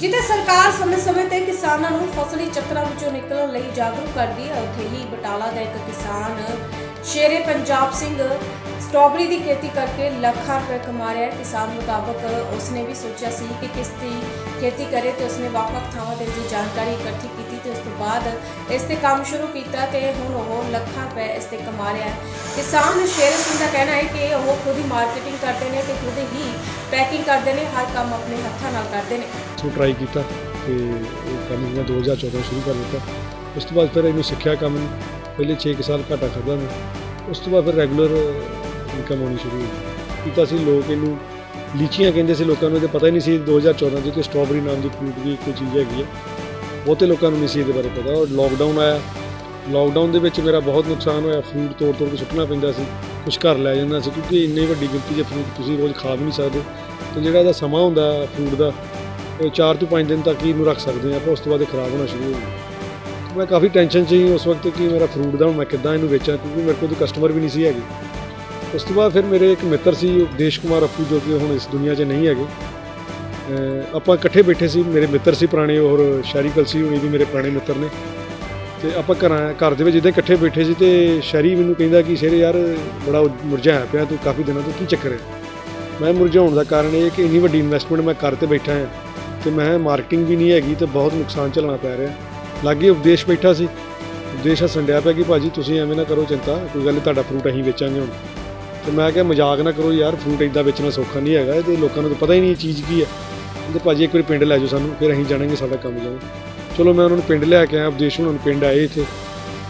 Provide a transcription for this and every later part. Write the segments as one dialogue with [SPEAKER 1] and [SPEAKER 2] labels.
[SPEAKER 1] ਜਿੱਥੇ ਸਰਕਾਰ ਸਮੇਂ-ਸਮੇਂ ਤੇ ਕਿਸਾਨਾਂ ਨੂੰ ਫਸਲੀ ਚੱਕਰਾਂ ਵਿੱਚੋਂ ਨਿਕਲਣ ਲਈ ਜਾਗਰੂਕ ਕਰਦੀ ਹੈ, ਉੱਥੇ ਹੀ ਬਟਾਲਾ ਦਾ ਇੱਕ ਕਿਸਾਨ, ਸ਼ੇਰੇ ਪੰਜਾਬ ਸਿੰਘ ਸਟ੍ਰਾਬੇਰੀ ਦੀ ਖੇਤੀ ਕਰਕੇ ਲੱਖਾਂ ਰੁਪਏ ਕਮਾ ਰਿਹਾ ਹੈ। ਕਿਸਾਨ ਮੁਤਾਬਕ ਉਸਨੇ ਵੀ ਸੋਚਿਆ ਸੀ ਕਿ ਕਿਸ ਦੀ ਖੇਤੀ ਕਰੇ ਤੇ ਉਸਨੇ ਵੱਖ-ਵੱਖ ਥਾਵਾਂ ਤੇ ਦੀ ਜਾਣਕਾਰੀ ਇਕੱਠੀ ਕੀਤੀ ਤੇ ਉਸ ਤੋਂ ਬਾਅਦ ਇਸ ਤੇ ਕੰਮ ਸ਼ੁਰੂ ਕੀਤਾ ਤੇ ਹੁਣ ਉਹ ਲੱਖਾਂ ਰੁਪਏ ਇਸ ਤੇ ਕਮਾ ਰਿਹਾ ਹੈ। ਕਿਸਾਨ ਸ਼ੇਰ ਸਿੰਘ ਦਾ ਕਹਿਣਾ ਹੈ ਕਿ ਉਹ ਖੁਦ ਹੀ ਮਾਰਕੀਟਿੰਗ ਕਰਦੇ ਨੇ ਤੇ ਖੁਦ ਹੀ ਪੈਕਿੰਗ ਕਰਦੇ ਨੇ, ਹਰ ਕੰਮ ਆਪਣੇ ਹੱਥਾਂ ਨਾਲ ਕਰਦੇ ਨੇ।
[SPEAKER 2] ਸੋ ਟਰਾਈ ਕੀਤਾ ਤੇ ਇਹ ਕੰਮ ਮੈਂ 2014 ਸ਼ੁਰੂ ਕਰ ਦਿੱਤਾ। ਉਸ ਤੋਂ ਬਾਅਦ ਫਿਰ ਇਹਨੂੰ ਸਿੱਖਿਆ ਕੰਮ ਨੂੰ, ਪਹਿਲੇ 6 ਸਾਲ ਘਾਟਾ ਖਾਦਾ ਮੈਂ ਉਸ ਤੋਂ ਬਾਅਦ ਫਿਰ ਰੈਗੂਲਰ ਇਨਕਮ ਆਉਣੀ ਸ਼ੁਰੂ ਹੋਈ। ਕੀਤਾ ਸੀ ਲੋਕ ਇਹਨੂੰ ਲੀਚੀਆਂ ਕਹਿੰਦੇ ਸੀ ਲੋਕਾਂ ਨੂੰ ਇਹਦੇ ਪਤਾ ਹੀ ਨਹੀਂ ਸੀ 2014 ਚ ਕਿ ਸਟ੍ਰਾਬੇਰੀ ਨਾਮ ਦੀ ਫਰੂਟ ਵੀ ਕੋਈ ਚੀਜ਼ ਹੈਗੀ ਹੈ ਬਹੁਤੇ ਲੋਕਾਂ ਨੂੰ ਨਹੀਂ ਸੀ ਇਹਦੇ ਬਾਰੇ ਪਤਾ। ਔਰ ਲੋਕਡਾਊਨ ਆਇਆ। ਲੋਕਡਾਊਨ ਦੇ ਵਿੱਚ ਮੇਰਾ ਬਹੁਤ ਨੁਕਸਾਨ ਹੋਇਆ। ਫਰੂਟ ਤੋੜ ਤੋੜ ਕੇ ਸੁੱਟਣਾ ਪੈਂਦਾ ਸੀ। ਕੁਝ ਘਰ ਲੈ ਜਾਂਦਾ ਸੀ। ਕਿਉਂਕਿ ਇੰਨੀ ਵੱਡੀ ਗਿਣਤੀ ਦੇ ਫਰੂਟ ਤੁਸੀਂ ਰੋਜ਼ ਖਾ ਵੀ ਨਹੀਂ ਸਕਦੇ। ਤੇ ਜਿਹੜਾ ਇਹਦਾ ਸਮਾਂ ਹੁੰਦਾ ਫਰੂਟ ਦਾ, ਇਹ 4 ਤੋਂ 5 ਦਿਨ ਤੱਕ ਹੀ ਇਹਨੂੰ ਰੱਖ ਸਕਦੇ ਹਾਂ ਪਰ ਉਸ ਤੋਂ ਬਾਅਦ ਇਹ ਖਰਾਬ ਹੋਣਾ ਸ਼ੁਰੂ ਹੋ ਜਾਂਦਾ ਮੈਂ ਕਾਫੀ ਟੈਨਸ਼ਨ 'ਚ ਸੀ ਉਸ ਵਕਤ ਕਿ ਮੇਰਾ ਫਰੂਟ ਦਾ ਹੁਣ ਮੈਂ ਕਿੱਦਾਂ ਇਹਨੂੰ ਵੇਚਾਂ। ਕਿਉਂਕਿ ਮੇਰੇ ਕੋਲ ਤਾਂ ਕਸਟਮਰ ਵੀ ਨਹੀਂ ਸੀ ਹੈਗੇ। ਉਸ ਤੋਂ ਬਾਅਦ ਫਿਰ ਮੇਰੇ ਇੱਕ ਮਿੱਤਰ ਸੀ, ਉਪਦੇਸ਼ ਕੁਮਾਰ ਅੱਪੂ, ਜੋ ਕਿ ਹੁਣ ਇਸ ਦੁਨੀਆ 'ਚ ਨਹੀਂ ਹੈਗੇ। ਆਪਾਂ ਇਕੱਠੇ ਬੈਠੇ ਸੀ, ਮੇਰੇ ਮਿੱਤਰ ਸੀ ਪੁਰਾਣੇ ਔਰ ਸ਼ਹਿਰੀ ਕਲਸੀ ਹੋਣੀ ਵੀ ਮੇਰੇ ਪੁਰਾਣੇ ਮਿੱਤਰ ਨੇ। ਤੇ ਆਪਾਂ ਘਰਾਂ, ਘਰ ਦੇ ਵਿੱਚ ਜਿੱਦਾਂ ਇਕੱਠੇ ਬੈਠੇ ਸੀ ਤੇ ਸ਼ਹਿਰੀ ਮੈਨੂੰ ਕਹਿੰਦਾ ਕਿ, ਸ਼ੇਰੇ ਯਾਰ, ਬੜਾ ਮੁਰਝਾਇਆ ਪਿਆ ਤੂੰ ਕਾਫੀ ਦਿਨਾਂ ਤੋਂ, ਕੀ ਚੱਕਰ ਹੈ? ਮੈਂ ਮੁਰਝਾਉਣ ਦਾ ਕਾਰਨ ਇਹ ਕਿ ਇੰਨੀ ਵੱਡੀ ਇਨਵੈਸਟਮੈਂਟ ਮੈਂ ਕਰ ਤੇ ਬੈਠਾ ਹਾਂ ਤੇ ਮੈਂ ਮਾਰਕੀਟਿੰਗ ਵੀ ਨਹੀਂ ਹੈਗੀ ਤੇ ਬਹੁਤ ਨੁਕਸਾਨ ਝੱਲਣਾ ਪੈ ਰਿਹਾ। ਲਾਗੇ ਉਪਦੇਸ਼ ਬੈਠਾ ਸੀ। ਉਪਦੇਸ਼ ਸੰਡਿਆ ਪਿਆ ਕਿ, ਭਾਜੀ, ਤੁਸੀਂ ਐਵੇਂ ਨਾ ਕਰੋ ਚਿੰਤਾ, ਕੋਈ ਗੱਲ ਨਹੀਂ ਤੁਹਾਡਾ ਫਰੂਟ ਅਸੀਂ ਵੇਚਾਂਗੇ ਹੁਣ। ਤੇ ਮੈਂ ਕਿਹਾ ਮਜ਼ਾਕ ਨਾ ਕਰੋ ਯਾਰ ਫਰੂਟ ਇਦਾਂ ਵੇਚਣਾ ਸੌਖਾ ਨਹੀਂ ਹੈਗਾ, ਇਹਦੇ ਲੋਕਾਂ ਨੂੰ ਤਾਂ ਪਤਾ ਹੀ ਨਹੀਂ ਇਹ ਚੀਜ਼ ਕੀ ਹੈ। ਤੇ ਭਾਜੀ ਇੱਕ ਵਾਰੀ ਪਿੰਡ ਲੈ ਜਾਓ ਸਾਨੂੰ, ਫਿਰ ਅਸੀਂ ਜਾਣਾਂਗੇ ਸਾਡਾ ਕੰਮ ਜਾਵੇ ਚਲੋ ਮੈਂ ਉਹਨਾਂ ਨੂੰ ਪਿੰਡ ਲੈ ਕੇ ਆਇਆ ਉਪਦੇਸ਼ ਉਹਨਾਂ ਨੂੰ ਪਿੰਡ ਆਏ ਇੱਥੇ।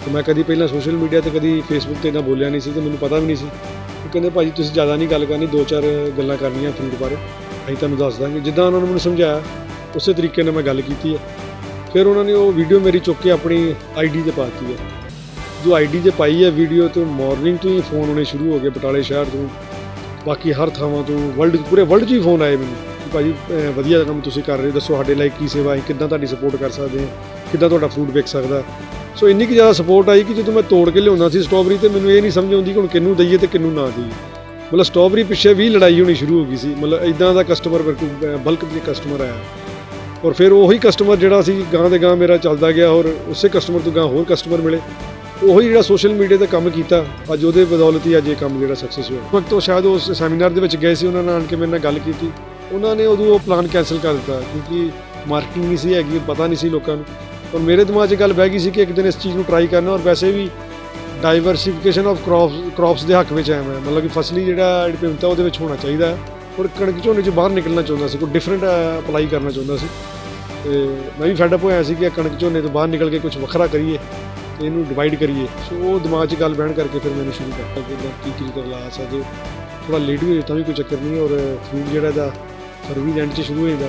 [SPEAKER 2] ਤੇ ਮੈਂ ਕਦੀ ਪਹਿਲਾਂ ਸੋਸ਼ਲ ਮੀਡੀਆ ਤੇ ਕਦੀ ਫੇਸਬੁੱਕ ਤੇ ਇੰਨਾ ਬੋਲਿਆ ਨਹੀਂ ਸੀ ਤੇ ਮੈਨੂੰ ਪਤਾ ਵੀ ਨਹੀਂ ਸੀ। ਉਹ ਕਹਿੰਦੇ ਭਾਜੀ ਤੁਸੀਂ ਜ਼ਿਆਦਾ ਨਹੀਂ ਗੱਲ ਕਰਨੀ, ਦੋ ਚਾਰ ਗੱਲਾਂ ਕਰਨੀਆਂ ਫਰੂਟ ਬਾਰੇ, ਅਸੀਂ ਤੁਹਾਨੂੰ ਦੱਸ ਦਾਂਗੇ। ਜਿੱਦਾਂ ਉਹਨਾਂ ਨੇ ਮੈਨੂੰ ਸਮਝਾਇਆ, ਉਸੇ ਤਰੀਕੇ ਨਾਲ ਮੈਂ ਗੱਲ ਕੀਤੀ ਹੈ। ਫਿਰ ਉਹਨਾਂ ਨੇ ਉਹ ਵੀਡੀਓ ਮੇਰੀ ਚੁੱਕ ਕੇ ਆਪਣੀ ਆਈਡੀ ਤੇ ਪਾਤੀ ਹੈ। ਜੋ ਆਈਡੀ ਤੇ ਪਾਈ ਹੈ ਵੀਡੀਓ ਤੋਂ ਮਾਰਨਿੰਗ ਤੋਂ ਹੀ ਫੋਨ ਆਉਣੇ ਸ਼ੁਰੂ ਹੋ ਗਏ ਬਟਾਲੇ ਸ਼ਹਿਰ ਤੋਂ। ਬਾਕੀ ਹਰ ਥਾਵਾਂ ਤੋਂ ਵਰਲਡ ਪੂਰੇ ਵਰਲਡ 'ਚ ਹੀ ਫੋਨ ਆਏ ਮੈਨੂੰ। ਕਿ ਭਾਜੀ ਅਹ ਵਧੀਆ ਕੰਮ ਤੁਸੀਂ ਕਰ ਰਹੇ ਹੋ, ਦੱਸੋ ਸਾਡੇ ਲਈ ਕੀ ਸੇਵਾ ਹੈ ਕਿੱਦਾਂ ਤੁਹਾਡੀ ਸਪੋਰਟ ਕਰ ਸਕਦੇ ਹਾਂ ਕਿੱਦਾਂ ਤੁਹਾਡਾ ਫਰੂਟ ਵਿਕ ਸਕਦਾ। ਸੋ ਇੰਨੀ ਕਿ ਜ਼ਿਆਦਾ ਸਪੋਰਟ ਆਈ ਕਿ ਜਦੋਂ ਮੈਂ ਤੋੜ ਕੇ ਲਿਆਉਂਦਾ ਸੀ ਸਟ੍ਰਾਬੇਰੀ ਤੇ ਮੈਨੂੰ ਇਹ ਨਹੀਂ ਸਮਝ ਆਉਂਦੀ ਕਿ ਹੁਣ ਕਿਹਨੂੰ ਦਈਏ ਤੇ ਕਿਹਨੂੰ ਨਾ ਦਈਏ। ਮਤਲਬ ਸਟ੍ਰਾਬੇਰੀ ਪਿੱਛੇ ਵੀ ਲੜਾਈ ਹੋਣੀ ਸ਼ੁਰੂ ਹੋ ਗਈ ਸੀ। ਮਤਲਬ ਇਦਾਂ ਦਾ ਕਸਟਮਰ ਮੇਰੇ ਕੋਲ ਬਲਕ ਦੇ ਕਸਟਮਰ ਆਇਆ। ਔਰ ਫਿਰ ਉਹੀ ਕਸਟਮਰ ਜਿਹੜਾ ਸੀ ਗਾਂ ਦੇ ਗਾਂ ਮੇਰਾ ਚੱਲਦਾ ਗਿਆ ਔਰ ਉਸੇ ਕਸਟਮਰ ਤੋਂ ਗਾਂ ਹੋਰ ਕਸਟਮਰ ਮਿਲੇ। ਉਹੀ ਜਿਹੜਾ ਸੋਸ਼ਲ ਮੀਡੀਆ ਤੇ ਕੰਮ ਕੀਤਾ, ਅੱਜ ਉਹਦੇ ਬਦੌਲਤ ਹੀ ਅੱਜ ਇਹ ਕੰਮ ਜਿਹੜਾ ਸਕਸੈਸ ਹੋਇਆ। ਵਕਤ ਉਹ ਸ਼ਾਇਦ ਉਸ ਸੈਮੀਨਾਰ ਦੇ ਵਿੱਚ ਗਏ ਸੀ, ਉਹਨਾਂ ਨਾਲ ਆਣ ਕੇ ਮੇਰੇ ਨਾਲ ਗੱਲ ਕੀਤੀ। ਉਹਨਾਂ ਨੇ ਉਦੋਂ ਉਹ ਪਲਾਨ ਕੈਨਸਲ ਕਰ ਦਿੱਤਾ, ਕਿਉਂਕਿ ਮਾਰਕੀਟਿੰਗ ਨਹੀਂ ਸੀ ਹੈਗੀ, ਪਤਾ ਨਹੀਂ ਸੀ ਲੋਕਾਂ ਨੂੰ। ਔਰ ਮੇਰੇ ਦਿਮਾਗ 'ਚ ਗੱਲ ਬਹਿ ਗਈ ਸੀ ਕਿ ਇੱਕ ਦਿਨ ਇਸ ਚੀਜ਼ ਨੂੰ ਟਰਾਈ ਕਰਨਾ, ਔਰ ਵੈਸੇ ਵੀ ਡਾਈਵਰਸਿਫਿਕੇਸ਼ਨ ਆਫ ਕ੍ਰੌਪਸ ਕ੍ਰੌਪਸ ਦੇ ਹੱਕ ਵਿੱਚ ਆਇਆ ਮੈਂ। ਮਤਲਬ ਕਿ ਫਸਲੀ ਜਿਹੜਾ ਵਿਭਿੰਨਤਾ ਉਹਦੇ ਵਿੱਚ ਹੋਣਾ ਚਾਹੀਦਾ ਹੈ। ਔਰ ਕਣਕ ਝੋਨੇ 'ਚ ਬਾਹਰ ਨਿਕਲਣਾ ਚਾਹੁੰਦਾ ਸੀ, ਕੋਈ ਡਿਫਰੈਂਟ ਅਪਲਾਈ ਕਰਨਾ ਚਾਹੁੰਦਾ ਸੀ। ਤੇ ਮੈਂ ਵੀ ਫੈਡ ਅਪ ਹੋਇਆ ਸੀ ਕਿ ਕਣਕ ਝੋਨੇ ਤੋਂ ਬਾਹਰ ਨਿਕਲ ਕੇ ਕੁਝ ਵੱਖਰਾ ਕਰੀਏ। ਇਹਨੂੰ ਡਿਵਾਈਡ ਕਰੀਏ। ਸੋ ਉਹ ਦਿਮਾਗ 'ਚ ਗੱਲ ਬਹਿਣ ਕਰਕੇ ਫਿਰ ਮੈਨੂੰ ਸ਼ੁਰੂ ਕਰਤਾ ਕਿ ਮੈਂ ਕੀ ਕੀ ਕਰ ਲਾ ਸਕਦੇ। ਥੋੜਾ ਲੇਟ ਵੀ ਹੋਇਆ ਤਾਂ ਵੀ ਕੋਈ ਚੱਕਰ ਨਹੀਂ ਔਰ ਫਰੂਟ ਜਿਹੜਾ ਇਹਦਾ ਫਰਵਰੀ ਦੇ ਐਂਡ 'ਚ ਸ਼ੁਰੂ ਹੋ ਜਾਂਦਾ।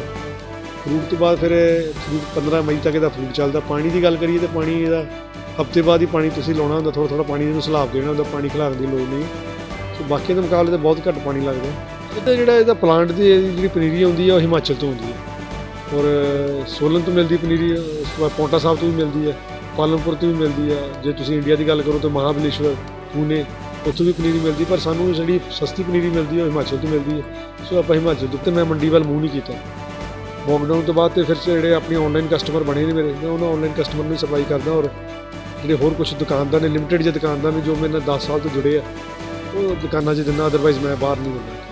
[SPEAKER 2] ਫਰੂਟ ਤੋਂ ਬਾਅਦ ਫਿਰ ਫਰੂਟ 15 ਮਈ ਤੱਕ ਇਹਦਾ ਫਰੂਟ ਚੱਲਦਾ। ਪਾਣੀ ਦੀ ਗੱਲ ਕਰੀਏ ਤਾਂ ਪਾਣੀ ਇਹਦਾ ਹਫ਼ਤੇ ਬਾਅਦ ਹੀ ਪਾਣੀ ਤੁਸੀਂ ਲਾਉਣਾ ਹੁੰਦਾ। ਥੋੜਾ ਥੋੜਾ ਪਾਣੀ ਇਹਨੂੰ ਸਲਾਬ ਦੇਣਾ ਹੁੰਦਾ, ਪਾਣੀ ਖਿਲਾਉਣ ਦੀ ਲੋੜ ਨਹੀਂ। ਸੋ ਬਾਕੀ ਦੇ ਮੁਕਾਬਲੇ ਤਾਂ ਬਹੁਤ ਘੱਟ ਪਾਣੀ ਲੱਗਦਾ। ਇਹਦਾ ਜਿਹੜਾ ਇਹਦਾ ਪਲਾਂਟ ਦੀ ਇਹਦੀ ਜਿਹੜੀ ਪਨੀਰੀ ਆਉਂਦੀ ਹੈ ਉਹ ਹਿਮਾਚਲ ਤੋਂ ਆਉਂਦੀ ਹੈ ਔਰ ਸੋਲਨ ਤੋਂ ਮਿਲਦੀ ਪਨੀਰੀ ਉਸ ਤੋਂ ਬਾਅਦ ਪੌਂਟਾ ਸਾਹਿਬ ਤੋਂ ਵੀ ਮਿਲਦੀ ਹੈ ਪਾਲਮਪੁਰ ਤੋਂ ਵੀ ਮਿਲਦੀ ਹੈ ਜੇ ਤੁਸੀਂ ਇੰਡੀਆ ਦੀ ਗੱਲ ਕਰੋ ਤਾਂ ਮਹਾਬਲੇਸ਼ਵਰ, ਪੂਨੇ, ਉੱਥੋਂ ਵੀ ਪਨੀਰੀ ਮਿਲਦੀ, ਪਰ ਸਾਨੂੰ ਜਿਹੜੀ ਸਸਤੀ ਪਨੀਰੀ ਮਿਲਦੀ ਹੈ ਉਹ ਹਿਮਾਚਲ ਤੋਂ ਮਿਲਦੀ ਹੈ ਸੋ ਆਪਾਂ ਹਿਮਾਚਲ ਤੋਂ, ਤੇ ਮੈਂ ਮੰਡੀ ਵੱਲ ਮੂੰਹ ਨਹੀਂ ਕੀਤਾ। ਲੋਕਡਾਊਨ ਤੋਂ ਬਾਅਦ ਤੇ ਫਿਰ ਜਿਹੜੇ ਆਪਣੇ ਆਨਲਾਈਨ ਕਸਟਮਰ ਬਣੇ ਨੇ ਮੇਰੇ, ਮੈਂ ਉਹਨਾਂ ਆਨਲਾਈਨ ਕਸਟਮਰ ਨੂੰ ਸਪਲਾਈ ਕਰਦਾ ਔਰ ਜਿਹੜੇ ਹੋਰ ਕੁਝ ਦੁਕਾਨਦਾਰ ਨੇ ਲਿਮਟਿਡ ਜਿਹੇ ਦੁਕਾਨਦਾਰ ਨੇ ਜੋ ਮੇਰੇ ਨਾਲ 10 ਸਾਲ ਤੋਂ ਜੁੜੇ ਆ, ਉਹ ਦੁਕਾਨਾਂ 'ਚ ਦਿੰਦਾ ਅਦਰਵਾਈਜ਼ ਮੈਂ ਬਾਹਰ ਨਹੀਂ ਦਿੰਦਾ